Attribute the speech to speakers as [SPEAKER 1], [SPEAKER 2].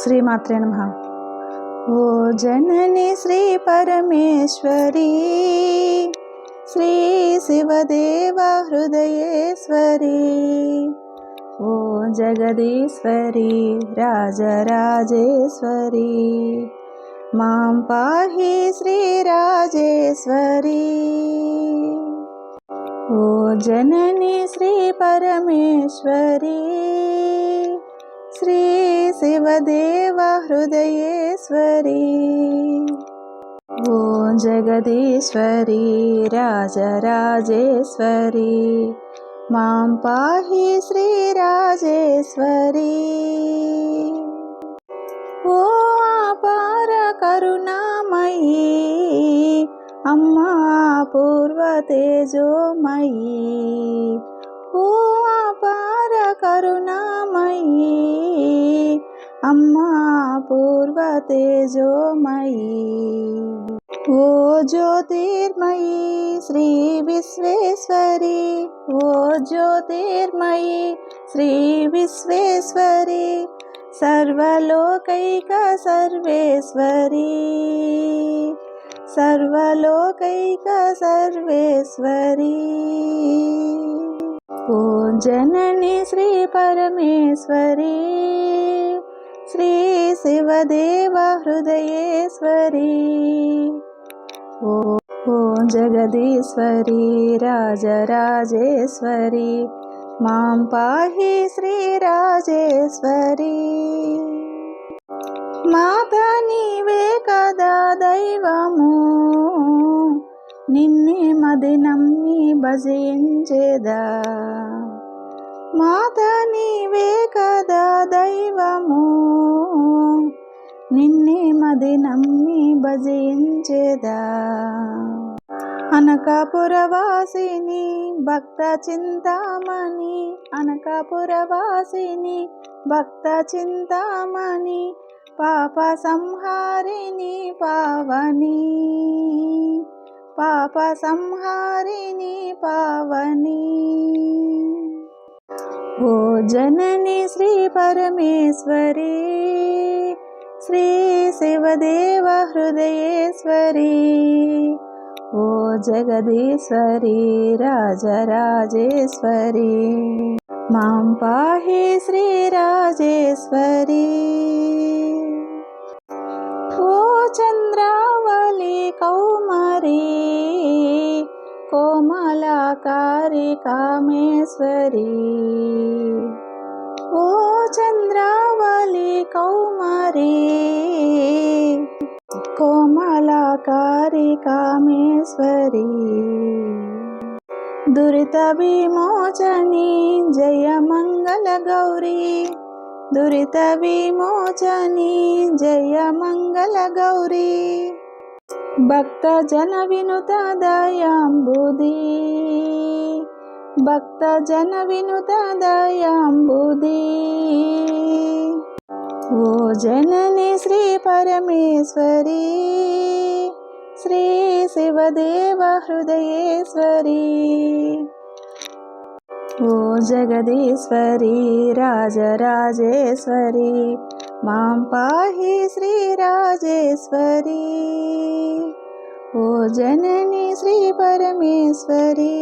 [SPEAKER 1] శ్రీమాత్రే నమ ఓ జనని శ్రీ పరమేశ్వరి శ్రీ శివదేవ హృదయేశ్వరి ఓ జగదీశ్వరి రాజరాజేశ్వరి మాం పాహి శ్రీరాజేశ్వరి ఓ జనని శ్రీ పరమేశ్వరి శ్రీ శివదేవ హృదయేశ్వరి. ఓ జగదీశ్వరి రాజరాజేశ్వరి. మాం పాహి శ్రీరాజేశ్వరి ఓ అపార కరుణామయీ అమ్మా పూర్వ తేజోమయీ. ఓ అపార కరుణామయీ అమ్మా పూర్వ తేజోమయీ ఓ జ్యోతిర్మయీ శ్రీ విశ్వేశ్వరి. ఓ జ్యోతిర్మయీ శ్రీ విశ్వేశ్వరి. సర్వలోకైక సర్వేశ్వరి. సర్వలోకైక సర్వేశ్వరి. ఓ జనని శ్రీ పరమేశ్వరి. శ్రీ శివదేవ హృదయేశ్వరి. ఓ ఓ జగదీశ్వరి రాజరాజేశ్వరి. మాం పాహి శ్రీరాజేశ్వరి మాత నీవే కదా దైవము. నిన్నే మది నమ్మి భజించేదా మాత నీ అది నమ్మి భజించేదా? అనకాపురవాసిని భక్త చింతామణి అనకాపురవాసిని భక్త చింతామణి పాప సంహారిణి పావని. పాప సంహారిణి పావని. ఓ జనని శ్రీ పరమేశ్వరి श्रीशिवदेवहृदयेश्वरी। ओ जगदीश्वरी राजराजेश्वरी। मां पाहि श्रीराजेश्वरी। ओ चन्द्रावली कौमारी कोमलाकारि कामेश्वरी। కౌమరి కోమలాకారి కామేశ్వరి. దురిత విమోచని జయ మంగళ గౌరీ. దురిత విమోచని జయ మంగళ గౌరీ. భక్త జన వినుత దయాంబుది. భక్త జన వినుత దయాంబుదీ. ओजननी श्रीपरमेश्वरि श्री शिवदेवाहृदये ओ जगदीश्वरी राजराजेश्वरी मां पाहि श्रीराजेश्वरी ओ जननी श्रीपरमेश्वरी